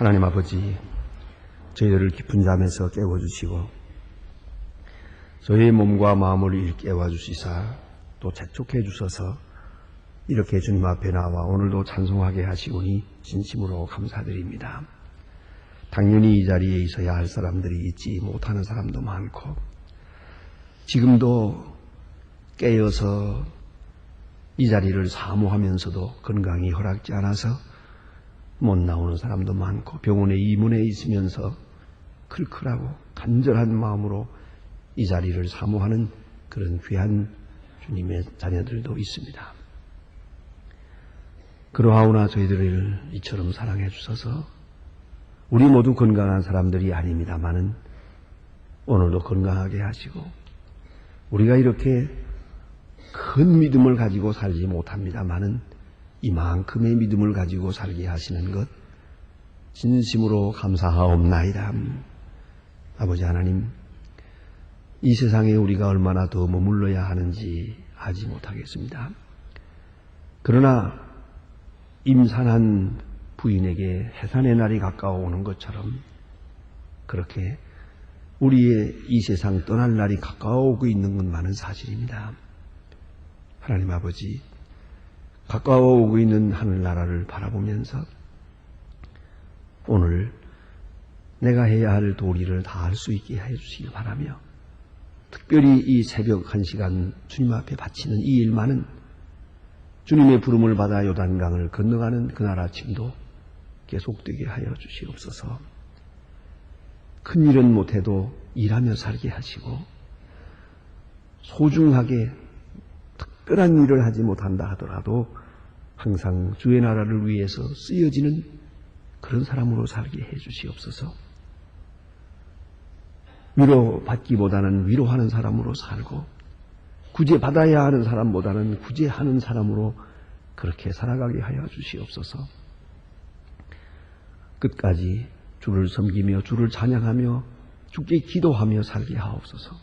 하나님 아버지, 저희들을 깊은 잠에서 깨워주시고, 저희의 몸과 마음을 일깨워 주시사, 또 재촉해 주셔서, 이렇게 주님 앞에 나와 오늘도 찬송하게 하시오니 진심으로 감사드립니다. 당연히 이 자리에 있어야 할 사람들이 있지 못하는 사람도 많고, 지금도 깨어서 이 자리를 사모하면서도 건강이 허락지 않아서 못 나오는 사람도 많고 병원에 이문에 있으면서 클클하고 간절한 마음으로 이 자리를 사모하는 그런 귀한 주님의 자녀들도 있습니다. 그러하오나 저희들을 이처럼 사랑해 주셔서 우리 모두 건강한 사람들이 아닙니다만은 오늘도 건강하게 하시고 우리가 이렇게 큰 믿음을 가지고 살지 못합니다만은 이만큼의 믿음을 가지고 살게 하시는 것 진심으로 감사하옵나이다. 아버지 하나님, 이 세상에 우리가 얼마나 더 머물러야 하는지 알지 못하겠습니다. 그러나 임산한 부인에게 해산의 날이 가까워오는 것처럼 그렇게 우리의 이 세상 떠날 날이 가까워오고 있는 것만은 사실입니다. 하나님 아버지, 가까워오고 있는 하늘나라를 바라보면서 오늘 내가 해야 할 도리를 다 할 수 있게 해주시길 바라며 특별히 이 새벽 한 시간 주님 앞에 바치는 이 일만은 주님의 부름을 받아 요단강을 건너가는 그날 아침도 계속되게 하여 주시옵소서. 큰 일은 못해도 일하며 살게 하시고 소중하게 특별한 일을 하지 못한다 하더라도 항상 주의 나라를 위해서 쓰여지는 그런 사람으로 살게 해 주시옵소서. 위로받기보다는 위로하는 사람으로 살고 구제받아야 하는 사람보다는 구제하는 사람으로 그렇게 살아가게 하여 주시옵소서. 끝까지 주를 섬기며 주를 찬양하며 주께 기도하며 살게 하옵소서.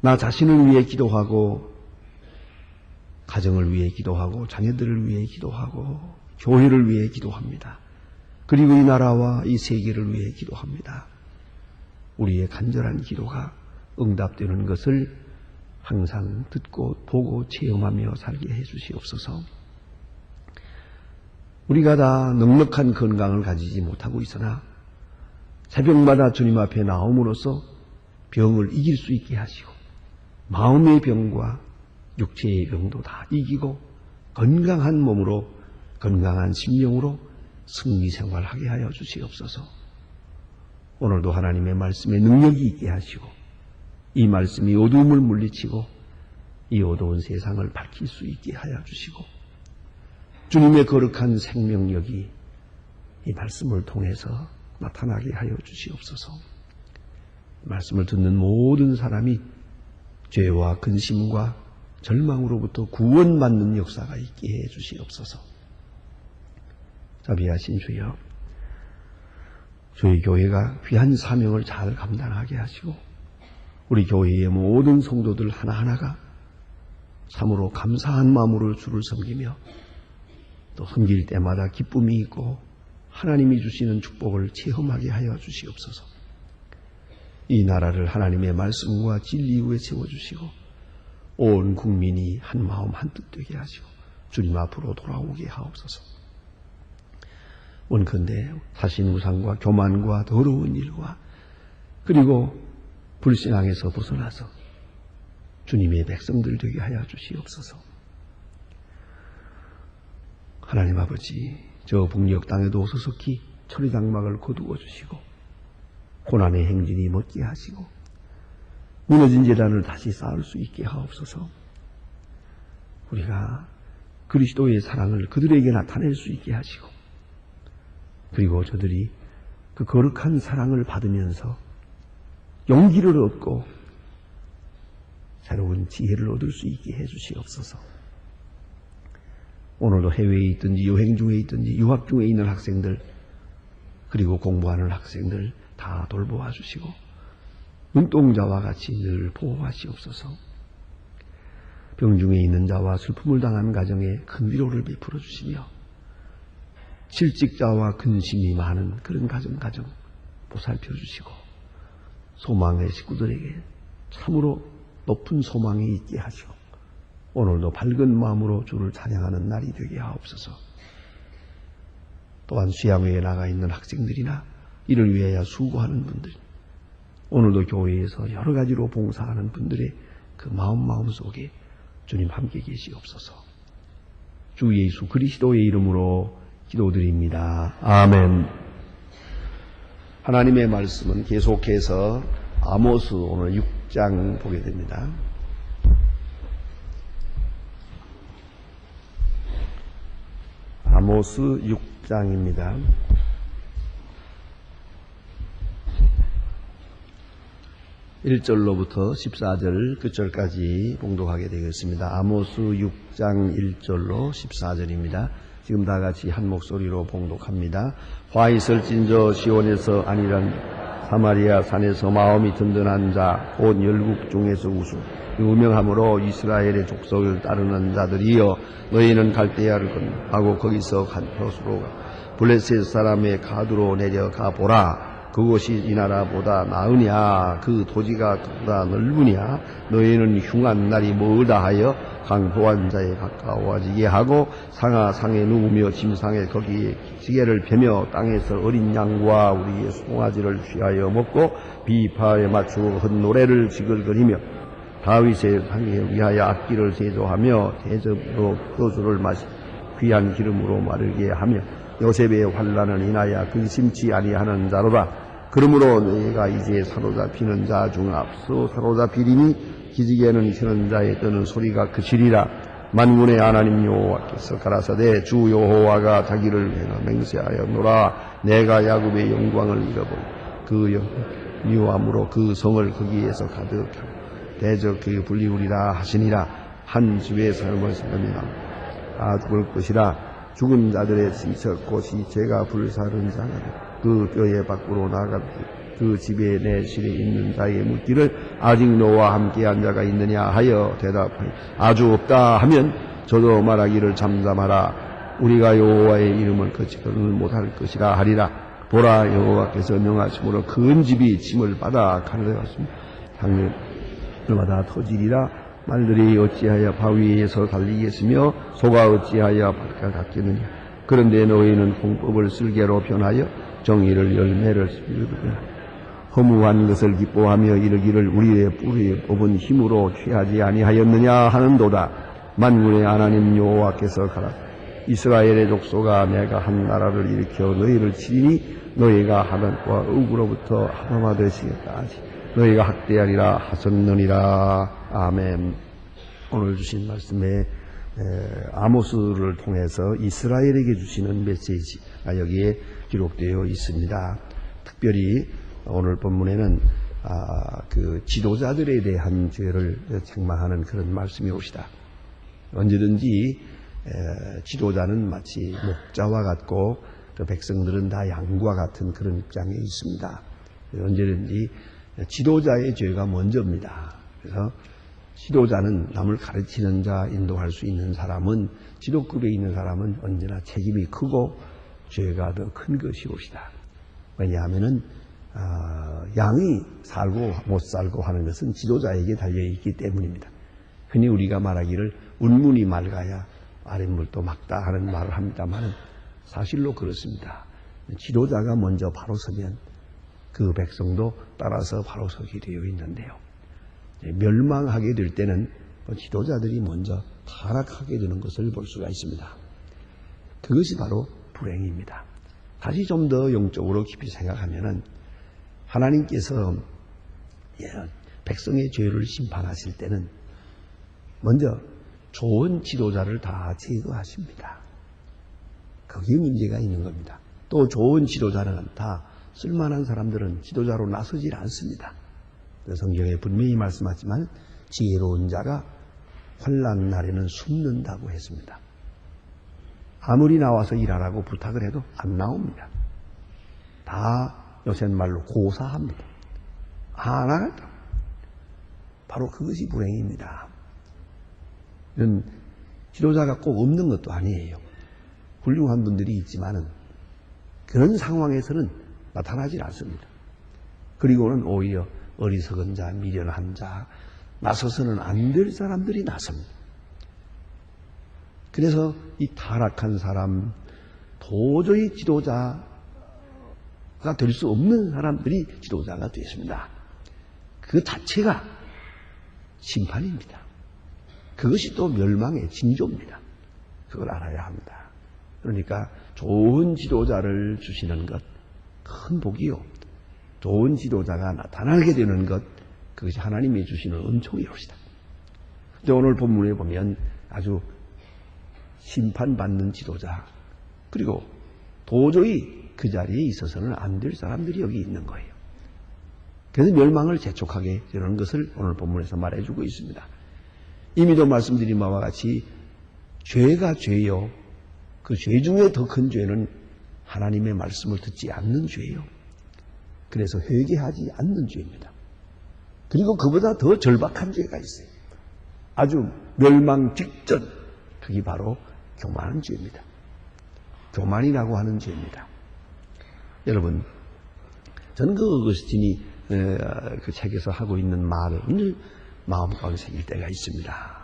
나 자신을 위해 기도하고 가정을 위해 기도하고 자녀들을 위해 기도하고 교회를 위해 기도합니다. 그리고 이 나라와 이 세계를 위해 기도합니다. 우리의 간절한 기도가 응답되는 것을 항상 듣고 보고 체험하며 살게 해 주시옵소서. 우리가 다 넉넉한 건강을 가지지 못하고 있으나 새벽마다 주님 앞에 나옴으로써 병을 이길 수 있게 하시고 마음의 병과 육체의 병도 다 이기고 건강한 몸으로 건강한 심령으로 승리 생활하게 하여 주시옵소서. 오늘도 하나님의 말씀에 능력이 있게 하시고 이 말씀이 어두움을 물리치고 이 어두운 세상을 밝힐 수 있게 하여 주시고 주님의 거룩한 생명력이 이 말씀을 통해서 나타나게 하여 주시옵소서. 말씀을 듣는 모든 사람이 죄와 근심과 절망으로부터 구원받는 역사가 있게 해 주시옵소서. 자비하신 주여, 저희 교회가 귀한 사명을 잘 감당하게 하시고, 우리 교회의 모든 성도들 하나하나가 참으로 감사한 마음으로 주를 섬기며, 또 섬길 때마다 기쁨이 있고, 하나님이 주시는 축복을 체험하게 하여 주시옵소서. 이 나라를 하나님의 말씀과 진리 위에 세워주시고, 온 국민이 한 마음 한 뜻 되게 하시고 주님 앞으로 돌아오게 하옵소서. 원컨대 사신우상과 교만과 더러운 일과 그리고 불신앙에서 벗어나서 주님의 백성들 되게 하여 주시옵소서. 하나님 아버지, 저 북녘 땅에도 소속히 철의장막을 거두어 주시고 고난의 행진이 멎게 하시고 무너진 재단을 다시 쌓을 수 있게 하옵소서. 우리가 그리스도의 사랑을 그들에게 나타낼 수 있게 하시고, 그리고 저들이 그 거룩한 사랑을 받으면서 용기를 얻고 새로운 지혜를 얻을 수 있게 해주시옵소서. 오늘도 해외에 있든지 여행 중에 있든지 유학 중에 있는 학생들 그리고 공부하는 학생들 다 돌보아 주시고 눈동자와 같이 늘 보호하시옵소서. 병중에 있는 자와 슬픔을 당한 가정에 큰 위로를 베풀어 주시며 실직자와 근심이 많은 그런 가정 가정 보살펴 주시고 소망의 식구들에게 참으로 높은 소망이 있게 하시고 오늘도 밝은 마음으로 주를 찬양하는 날이 되게 하옵소서. 또한 수양회에 나가 있는 학생들이나 이를 위하여 수고하는 분들 오늘도 교회에서 여러 가지로 봉사하는 분들의 그 마음 마음 속에 주님 함께 계시옵소서. 주 예수 그리스도의 이름으로 기도드립니다. 아멘. 하나님의 말씀은 계속해서 아모스 오늘 6장 보게 됩니다. 아모스 6장입니다. 1절로부터 14절 끝절까지 봉독하게 되겠습니다. 아모스 6장 1절로 14절입니다. 지금 다 같이 한 목소리로 봉독합니다. 화 있을 진저 시온에서 아니란 사마리아 산에서 마음이 든든한 자, 곧 열국 중에서 우수, 유명함으로 이스라엘의 족속을 따르는 자들이여 너희는 갈대아를 건하고 거기서 간 벼수로 블레셋 사람의 가두로 내려가 보라. 그곳이 이 나라보다 나으냐 그 토지가 그보다 넓으냐 너희는 흉한 날이 멀다 하여 강포한 자에 가까워지게 하고 상하 상에 누우며 짐상에 거기에 지게를 펴며 땅에서 어린 양과 우리의 송아지를 취하여 먹고 비파에 맞추고 큰 노래를 지글거리며 다윗의 상에 위하여 악기를 제조하며 대접으로 교수를 마시 귀한 기름으로 마르게 하며 요셉의 환란을 인하여 근심치 아니하는 자로다. 그러므로 너희가 이제 사로잡히는 자 중 앞서 사로잡히리니 기지개는 치는 자의 뜨는 소리가 그치리라. 만군의 하나님 여호와께서 가라사대 주 여호와가 자기를 내가 맹세하였노라. 내가 야곱의 영광을 잃어버리 그 미워함으로 그 성을 거기에서 가득하고 대적 그 불리우리라 하시니라. 한 집에 삶을 사람이나 다 죽을 것이라. 죽은 자들의 곳이 제가 불사른 자가 그 뼈에 밖으로 나가 그 집에 내 실에 있는 자의 묻기를 아직 너와 함께한 자가 있느냐 하여 대답하니 아주 없다 하면 저도 말하기를 잠잠하라. 우리가 여호와의 이름을 거치거늘 못할 것이라 하리라. 보라 여호와께서 명하심으로 큰 집이 짐을 받아 가르쳤습니다. 당일마다 터지리라 말들이 어찌하여 바위에서 달리겠으며 소가 어찌하여 바깥 같겠느냐? 그런데 너희는 공법을 쓸개로 변하여 정의를 열매를 이루느냐 허무한 것을 기뻐하며 이르기를 우리의 뿌리에 뽑은 힘으로 취하지 아니하였느냐 하는도다. 만군의 하나님 여호와께서 가라. 이스라엘의 족소가 내가 한 나라를 일으켜 너희를 치리니 너희가 하나님과 의구로부터 하나가 되시겠다 너희가 학대하리라 하셨느니라 아멘. 오늘 주신 말씀에 아모스를 통해서 이스라엘에게 주시는 메시지가 여기에 기록되어 있습니다. 특별히 오늘 본문에는 아, 그 지도자들에 대한 죄를 책망하는 그런 말씀이 옵시다. 언제든지 지도자는 마치 목자와 같고 그 백성들은 다 양과 같은 그런 입장에 있습니다. 언제든지 지도자의 죄가 먼저입니다. 그래서 지도자는 남을 가르치는 자, 인도할 수 있는 사람은 지도급에 있는 사람은 언제나 책임이 크고 죄가 더 큰 것이옵시다. 왜냐하면은 어, 양이 살고 못 살고 하는 것은 지도자에게 달려 있기 때문입니다. 흔히 우리가 말하기를 운문이 맑아야 아랫물도 막다 하는 말을 합니다만 사실로 그렇습니다. 지도자가 먼저 바로 서면 그 백성도 따라서 바로 서게 되어 있는데요. 멸망하게 될 때는 지도자들이 먼저 타락하게 되는 것을 볼 수가 있습니다. 그것이 바로 불행입니다. 다시 좀 더 영적으로 깊이 생각하면은 하나님께서 예, 백성의 죄를 심판하실 때는 먼저 좋은 지도자를 다 제거하십니다. 거기에 문제가 있는 겁니다. 또 좋은 지도자는 다 쓸만한 사람들은 지도자로 나서질 않습니다. 성경에 분명히 말씀하지만 지혜로운 자가 환란 날에는 숨는다고 했습니다. 아무리 나와서 일하라고 부탁을 해도 안 나옵니다. 다 요새 말로 고사합니다. 안 하겠다. 바로 그것이 불행입니다. 이런 지도자가 꼭 없는 것도 아니에요. 훌륭한 분들이 있지만은 그런 상황에서는 나타나질 않습니다. 그리고는 오히려 어리석은 자, 미련한 자, 나서서는 안 될 사람들이 나섭니다. 그래서 이 타락한 사람, 도저히 지도자가 될 수 없는 사람들이 지도자가 됐습니다. 그 자체가 심판입니다. 그것이 또 멸망의 징조입니다. 그걸 알아야 합니다. 그러니까 좋은 지도자를 주시는 것, 큰 복이요. 좋은 지도자가 나타나게 되는 것, 그것이 하나님이 주시는 은총이 옵시다. 근데 오늘 본문에 보면 아주 심판받는 지도자, 그리고 도저히 그 자리에 있어서는 안 될 사람들이 여기 있는 거예요. 그래서 멸망을 재촉하게 되는 것을 오늘 본문에서 말해주고 있습니다. 이미도 말씀드린 바와 같이 죄가 죄요. 그 죄 중에 더 큰 죄는 하나님의 말씀을 듣지 않는 죄예요. 그래서 회개하지 않는 죄입니다. 그리고 그보다 더 절박한 죄가 있어요. 아주 멸망 직전 그게 바로 교만한 죄입니다. 교만이라고 하는 죄입니다. 여러분, 저는 그 어거스틴이 그 책에서 하고 있는 말을 늘 마음 가운데 생길 때가 있습니다.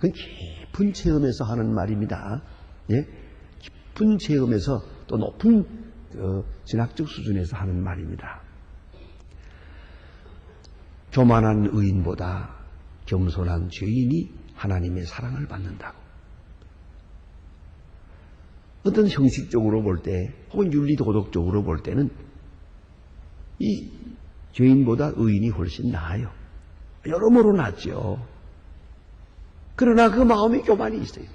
그 깊은 체험에서 하는 말입니다. 예? 깊은 체험에서 또 높은 그 진학적 수준에서 하는 말입니다. 교만한 의인보다 겸손한 죄인이 하나님의 사랑을 받는다고. 어떤 형식적으로 볼 때, 혹은 윤리도덕적으로 볼 때는 이 죄인보다 의인이 훨씬 나아요. 여러모로 낫죠. 그러나 그 마음에 교만이 있어요.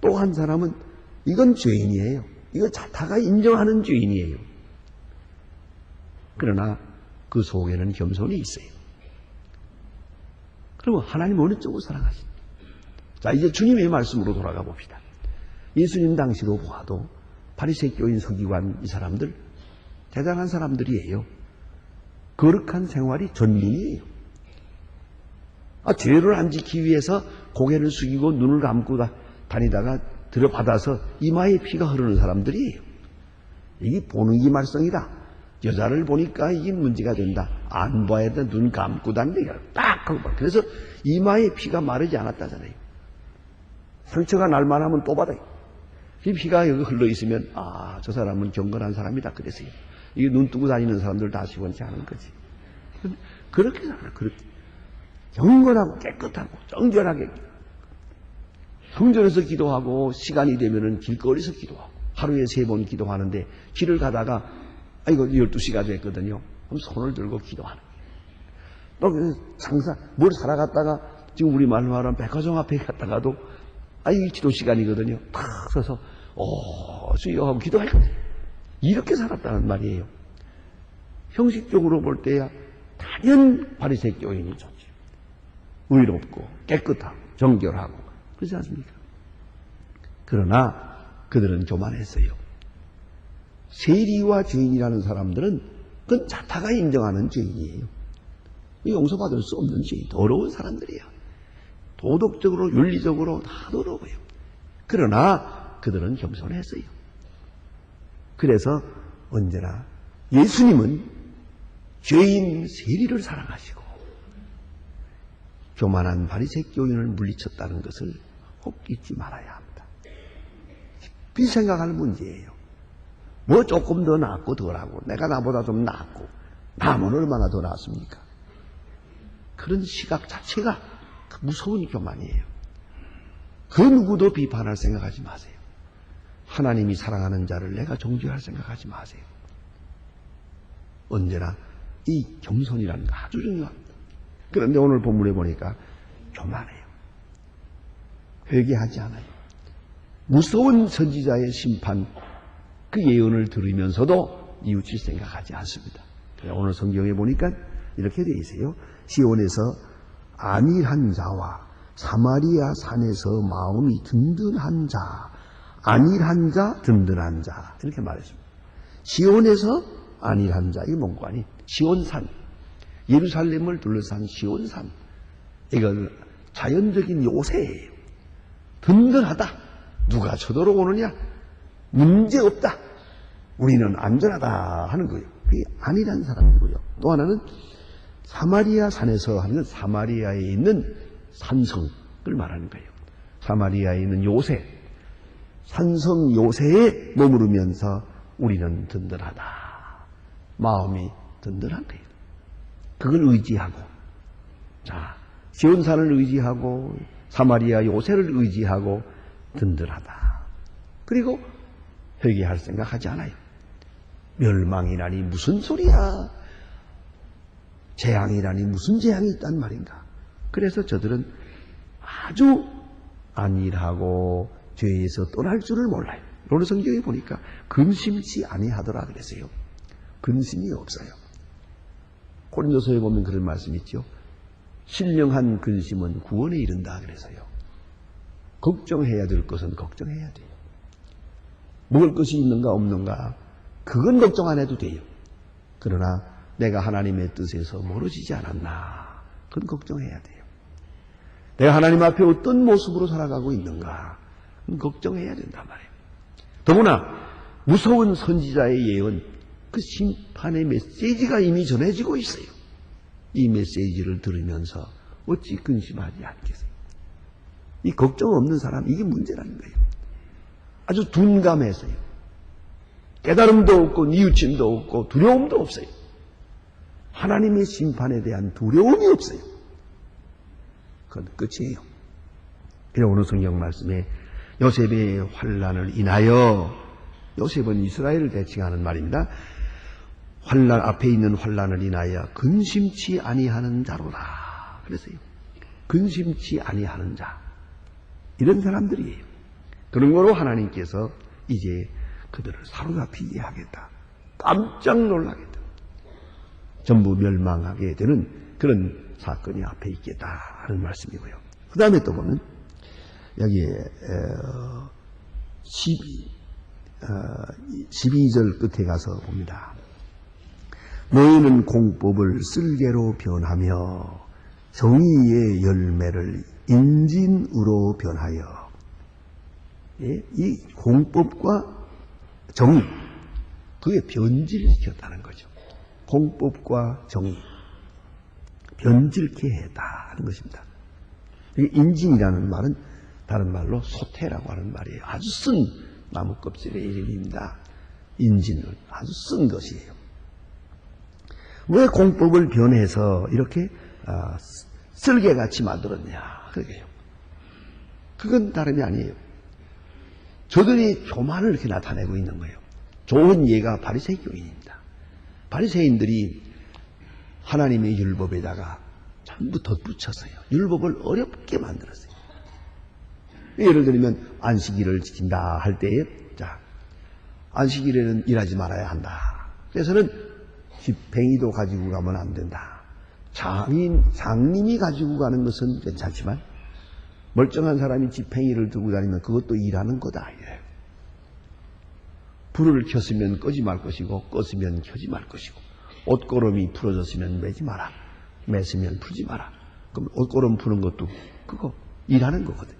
또 한 사람은 이건 죄인이에요. 이거 자타가 인정하는 죄인이에요. 그러나 그 속에는 겸손이 있어요. 그러면 하나님 어느 쪽을 사랑하십니까? 자, 이제 주님의 말씀으로 돌아가 봅시다. 예수님 당시로 보아도 바리새 교인 서기관 이 사람들 대단한 사람들이에요. 거룩한 생활이 전문이에요. 아, 죄를 안 지키기 위해서 고개를 숙이고 눈을 감고 다니다가 들어받아서 이마에 피가 흐르는 사람들이에요. 이게 보는기 말썽이다. 여자를 보니까 이게 문제가 된다. 안 봐야 돼. 눈 감고 다니니까 딱 하고 봐. 그래서 이마에 피가 마르지 않았다잖아요. 상처가 날만 하면 또 받아요. 이 피가 여기 흘러 있으면 아, 저 사람은 경건한 사람이다. 그래서요. 이게 눈 뜨고 다니는 사람들 다 시원치 않은 거지. 그렇게 살아. 그렇게. 경건하고 깨끗하고 정결하게 성전에서 기도하고 시간이 되면은 길거리에서 기도하고 하루에 세 번 기도하는데 길을 가다가 아 이거 12시가 됐거든요. 그럼 손을 들고 기도하는 또 장사 뭘 살아갔다가 지금 우리 말로 말하면 백화점 앞에 갔다가도 아 이게 기도 시간이거든요. 탁 서서 오 주여 하고 기도할 거예요. 이렇게 살았다는 말이에요. 형식적으로 볼 때야 단연 바리새 교인이 좋지. 의롭고 깨끗하고 정결하고 그렇지 않습니까? 그러나 그들은 교만했어요. 세리와 죄인이라는 사람들은 그건 자타가 인정하는 죄인이에요. 용서받을 수 없는 죄인, 더러운 사람들이에요. 도덕적으로, 윤리적으로 다 더러워요. 그러나 그들은 겸손했어요. 그래서 언제나 예수님은 죄인 세리를 사랑하시고 교만한 바리새 교인을 물리쳤다는 것을 꼭 잊지 말아야 합니다. 깊이 생각할 문제예요. 뭐 조금 더 낫고 덜하고 내가 나보다 좀 낫고 남은 얼마나 더 낫습니까? 그런 시각 자체가 무서운 교만이에요. 그 누구도 비판할 생각하지 마세요. 하나님이 사랑하는 자를 내가 정죄할 생각하지 마세요. 언제나 이 겸손이라는 거 아주 중요합니다. 그런데 오늘 본문에 보니까 교만해요. 회개하지 않아요. 무서운 선지자의 심판, 그 예언을 들으면서도 이웃을 생각하지 않습니다. 오늘 성경에 보니까 이렇게 되어 있어요. 시온에서 안일한 자와 사마리아 산에서 마음이 든든한 자, 안일한 자, 든든한 자 이렇게 말했습니다. 시온에서 안일한 자, 이게 뭔고 아니? 시온산, 예루살렘을 둘러싼 시온산. 이건 자연적인 요새예요. 든든하다. 누가 쳐들어오느냐? 문제 없다. 우리는 안전하다 하는 거예요. 그게 아니라는 사람이고요. 또 하나는 사마리아 산에서 하는 사마리아에 있는 산성을 말하는 거예요. 사마리아에 있는 요새, 산성 요새에 머무르면서 우리는 든든하다. 마음이 든든한 거예요. 그걸 의지하고, 자, 시온산을 의지하고, 사마리아 요새를 의지하고, 든든하다. 그리고 회개할 생각하지 않아요. 멸망이라니 무슨 소리야? 재앙이라니 무슨 재앙이 있단 말인가? 그래서 저들은 아주 안일하고 죄에서 떠날 줄을 몰라요. 오늘 성경에 보니까 근심치 아니하더라 그랬어요. 근심이 없어요. 고린도서에 보면 그런 말씀 있죠. 신령한 근심은 구원에 이른다 그래서요. 걱정해야 될 것은 걱정해야 돼요. 먹을 것이 있는가 없는가 그건 걱정 안 해도 돼요. 그러나 내가 하나님의 뜻에서 멀어지지 않았나 그건 걱정해야 돼요. 내가 하나님 앞에 어떤 모습으로 살아가고 있는가 그건 걱정해야 된단 말이에요. 더구나 무서운 선지자의 예언 그 심판의 메시지가 이미 전해지고 있어요. 이 메시지를 들으면서 어찌 근심하지 않겠어요? 이 걱정 없는 사람 이게 문제라는 거예요. 아주 둔감해서요. 깨달음도 없고 뉘우침도 없고 두려움도 없어요. 하나님의 심판에 대한 두려움이 없어요. 그건 끝이에요. 그래서 오늘 성경 말씀에 요셉의 환란을 인하여 요셉은 이스라엘을 대칭하는 말입니다. 환란 앞에 있는 환란을 인하여 근심치 아니하는 자로다. 그랬어요. 근심치 아니하는 자. 이런 사람들이에요. 그런 거로 하나님께서 이제 그들을 사로잡히게 하겠다. 깜짝 놀라겠다. 전부 멸망하게 되는 그런 사건이 앞에 있겠다 하는 말씀이고요. 그 다음에 또 보면 여기에 12, 12절 끝에 가서 봅니다. 너희는 공법을 쓸개로 변하며 정의의 열매를 인진으로 변하여 예? 이 공법과 정의 그게 변질시켰다는 거죠. 공법과 정의 변질케 했다는 것입니다. 인진이라는 말은 다른 말로 소태라고 하는 말이에요. 아주 쓴 나무 껍질의 이름입니다. 인진은 아주 쓴 것이에요. 왜 공법을 변해서 이렇게 아, 쓸개같이 만들었냐? 그게요. 그건 다름이 아니에요. 저들이 교만을 이렇게 나타내고 있는 거예요. 좋은 예가 바리새인 교인입니다. 바리새인들이 하나님의 율법에다가 전부 덧붙였어요. 율법을 어렵게 만들었어요. 예를 들면 안식일을 지킨다 할 때에 자 안식일에는 일하지 말아야 한다. 그래서는 집행이도 가지고 가면 안 된다. 장인 장님이 가지고 가는 것은 괜찮지만 멀쩡한 사람이 집행이를 들고 다니면 그것도 일하는 거다. 이래요. 불을 켰으면 끄지 말 것이고 껐으면 켜지 말 것이고 옷걸음이 풀어졌으면 매지 마라. 맸으면 풀지 마라. 그럼 옷걸음 푸는 것도 그거 일하는 거거든요.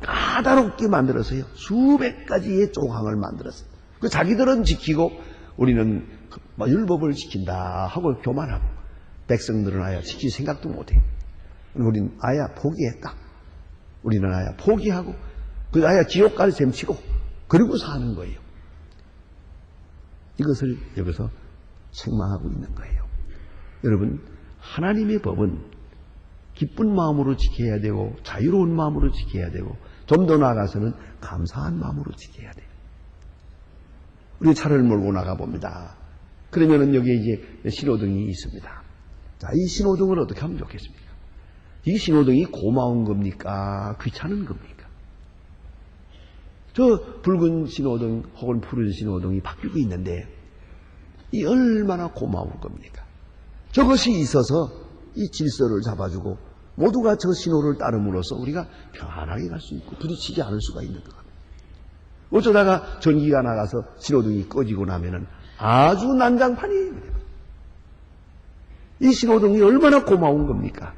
까다롭게 만들어서요. 수백 가지의 조항을 만들었어요. 그 자기들은 지키고 우리는 뭐 율법을 지킨다 하고 교만하고 백성들은 아예 지킬 생각도 못해. 우리는 아예 포기했다. 우리는 아예 포기하고 그 아예 지옥까지 셈치고 그리고 사는 거예요. 이것을 여기서 책망하고 있는 거예요. 여러분 하나님의 법은 기쁜 마음으로 지켜야 되고 자유로운 마음으로 지켜야 되고 좀 더 나아가서는 감사한 마음으로 지켜야 돼요. 우리 차를 몰고 나가 봅니다. 그러면은 여기에 이제 신호등이 있습니다. 자, 이 신호등을 어떻게 하면 좋겠습니까? 이 신호등이 고마운 겁니까? 귀찮은 겁니까? 저 붉은 신호등 혹은 푸른 신호등이 바뀌고 있는데 이 얼마나 고마운 겁니까? 저것이 있어서 이 질서를 잡아주고 모두가 저 신호를 따름으로써 우리가 편안하게 갈 수 있고 부딪히지 않을 수가 있는 겁니다. 어쩌다가 전기가 나가서 신호등이 꺼지고 나면은 아주 난장판이에요. 이 신호등이 얼마나 고마운 겁니까?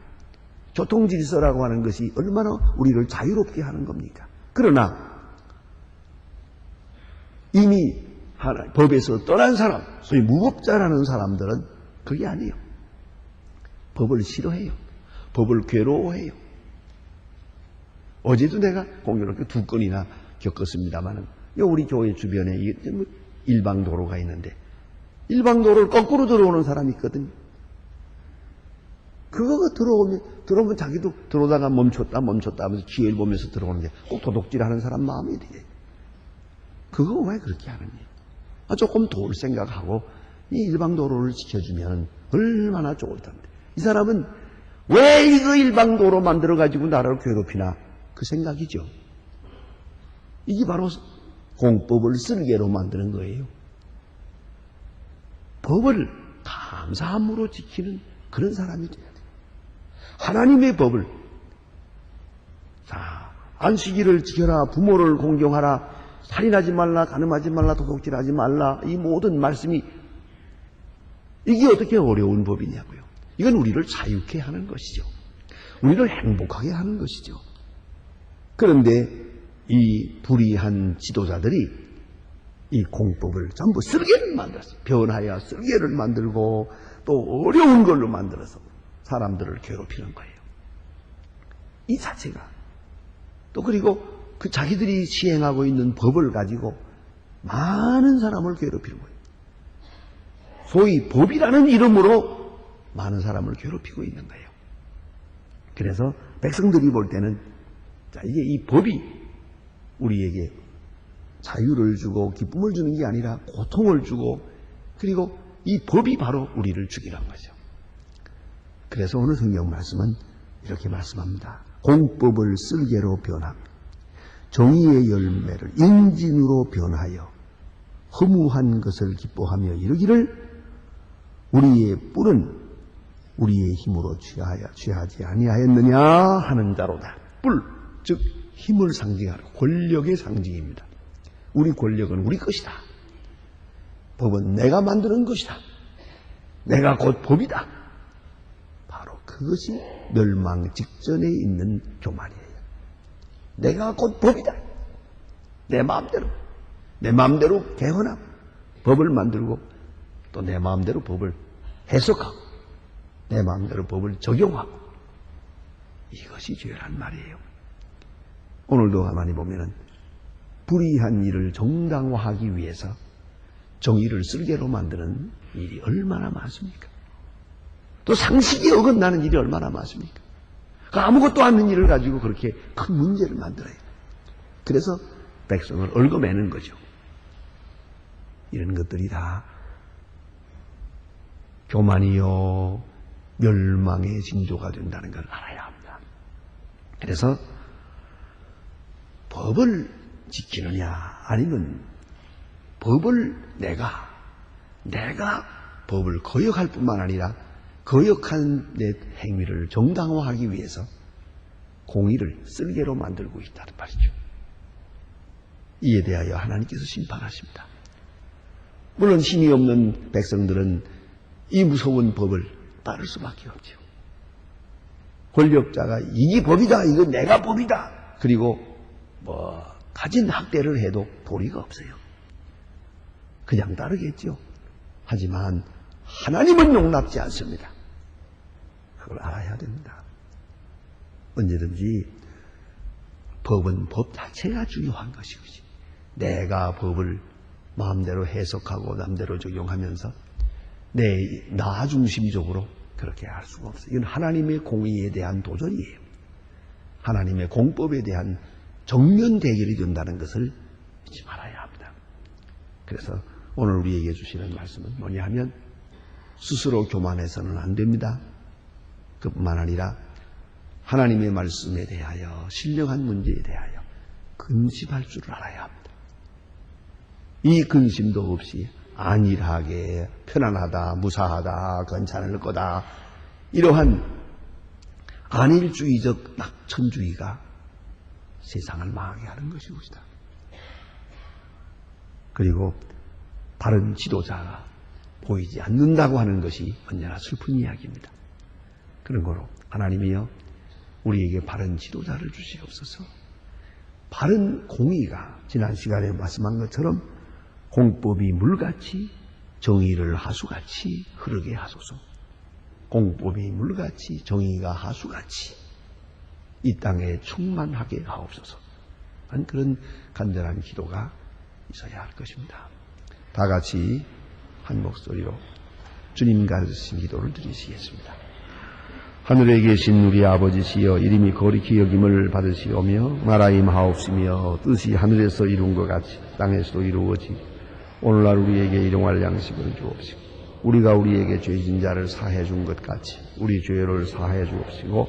교통 질서라고 하는 것이 얼마나 우리를 자유롭게 하는 겁니까? 그러나 이미 하나, 법에서 떠난 사람, 소위 무법자라는 사람들은 그게 아니에요. 법을 싫어해요. 법을 괴로워해요. 어제도 내가 공교롭게 두 건이나 겪었습니다만은 우리 교회 주변에 일방 도로가 있는데 일방 도로를 거꾸로 들어오는 사람이 있거든요. 그거가 들어오면 들어오면 자기도 들어오다가 멈췄다 멈췄다 하면서 기회를 보면서 들어오는데 꼭 도둑질하는 사람 마음이 이래. 그거 왜 그렇게 하느냐? 아, 조금 도울 생각하고 이 일방 도로를 지켜주면 얼마나 좋을 텐데. 이 사람은 왜 이거 일방 도로 만들어 가지고 나라를 괴롭히나 그 생각이죠. 이게 바로 공법을 쓸개로 만드는 거예요. 법을 감사함으로 지키는 그런 사람이 돼야 돼요. 하나님의 법을 자 안식일을 지켜라 부모를 공경하라 살인하지 말라 가늠하지 말라 도둑질하지 말라 이 모든 말씀이 이게 어떻게 어려운 법이냐고요. 이건 우리를 자유케 하는 것이죠. 우리를 행복하게 하는 것이죠. 그런데 이 불의한 지도자들이 이 공법을 전부 쓸개를 만들었어요. 변하여 쓸개를 만들고 또 어려운 걸로 만들어서 사람들을 괴롭히는 거예요. 이 자체가 또 그리고 그 자기들이 시행하고 있는 법을 가지고 많은 사람을 괴롭히는 거예요. 소위 법이라는 이름으로 많은 사람을 괴롭히고 있는 거예요. 그래서 백성들이 볼 때는 자, 이게 이 법이 우리에게 자유를 주고 기쁨을 주는 게 아니라 고통을 주고 그리고 이 법이 바로 우리를 죽이란 거죠. 그래서 오늘 성경 말씀은 이렇게 말씀합니다. 공법을 쓸개로 변함, 정의의 열매를 인진으로 변하여 허무한 것을 기뻐하며 이르기를 우리의 뿔은 우리의 힘으로 취하여 취하지 아니하였느냐 하는 자로다. 뿔, 즉 힘을 상징하는 권력의 상징입니다. 우리 권력은 우리 것이다. 법은 내가 만드는 것이다. 내가 곧 법이다. 바로 그것이 멸망 직전에 있는 교만이에요. 내가 곧 법이다. 내 마음대로. 내 마음대로 개헌하고 법을 만들고 또 내 마음대로 법을 해석하고 내 마음대로 법을 적용하고 이것이 죄란 말이에요. 오늘도 가만히 보면은 불의한 일을 정당화하기 위해서 정의를 쓸개로 만드는 일이 얼마나 많습니까? 또 상식이 어긋나는 일이 얼마나 많습니까? 그 아무것도 않는 일을 가지고 그렇게 큰 문제를 만들어요. 그래서 백성을 얽어매는 거죠. 이런 것들이 다 교만이요 멸망의 징조가 된다는 걸 알아야 합니다. 그래서 법을 지키느냐 아니면 법을 내가 내가 법을 거역할 뿐만 아니라 거역한 내 행위를 정당화하기 위해서 공의를 쓸개로 만들고 있다는 말이죠. 이에 대하여 하나님께서 심판하십니다. 물론 힘이 없는 백성들은 이 무서운 법을 따를 수밖에 없죠. 권력자가 이게 법이다, 이거 내가 법이다. 그리고 뭐 가진 학대를 해도 도리가 없어요. 그냥 따르겠죠. 하지만 하나님은 용납지 않습니다. 그걸 알아야 됩니다. 언제든지 법은 법 자체가 중요한 것이지. 내가 법을 마음대로 해석하고 남대로 적용하면서 내 나 중심적으로 그렇게 할 수가 없어요. 이건 하나님의 공의에 대한 도전이에요. 하나님의 공법에 대한 정면 대결이 된다는 것을 잊지 말아야 합니다. 그래서 오늘 우리에게 주시는 말씀은 뭐냐 하면 스스로 교만해서는 안 됩니다. 그뿐만 아니라 하나님의 말씀에 대하여 신령한 문제에 대하여 근심할 줄 알아야 합니다. 이 근심도 없이 안일하게 편안하다, 무사하다, 괜찮을 거다 이러한 안일주의적 낙천주의가 세상을 망하게 하는 것이옵니다. 그리고 바른 지도자가 보이지 않는다고 하는 것이 언제나 슬픈 이야기입니다. 그런 거로 하나님이여 우리에게 바른 지도자를 주시옵소서. 바른 공의가 지난 시간에 말씀한 것처럼 공법이 물같이 정의를 하수같이 흐르게 하소서. 공법이 물같이 정의가 하수같이 이 땅에 충만하게 하옵소서. 한 그런 간절한 기도가 있어야 할 것입니다. 다 같이 한 목소리로 주님 가르친 기도를 드리시겠습니다. 하늘에 계신 우리 아버지시여 이름이 거룩히 여김을 받으시오며 나라임 하옵시며 뜻이 하늘에서 이룬 것 같이 땅에서도 이루어지고 오늘날 우리에게 일용할 양식을 주옵시고 우리가 우리에게 죄진 자를 사해 준 것 같이 우리 죄를 사해 주옵시고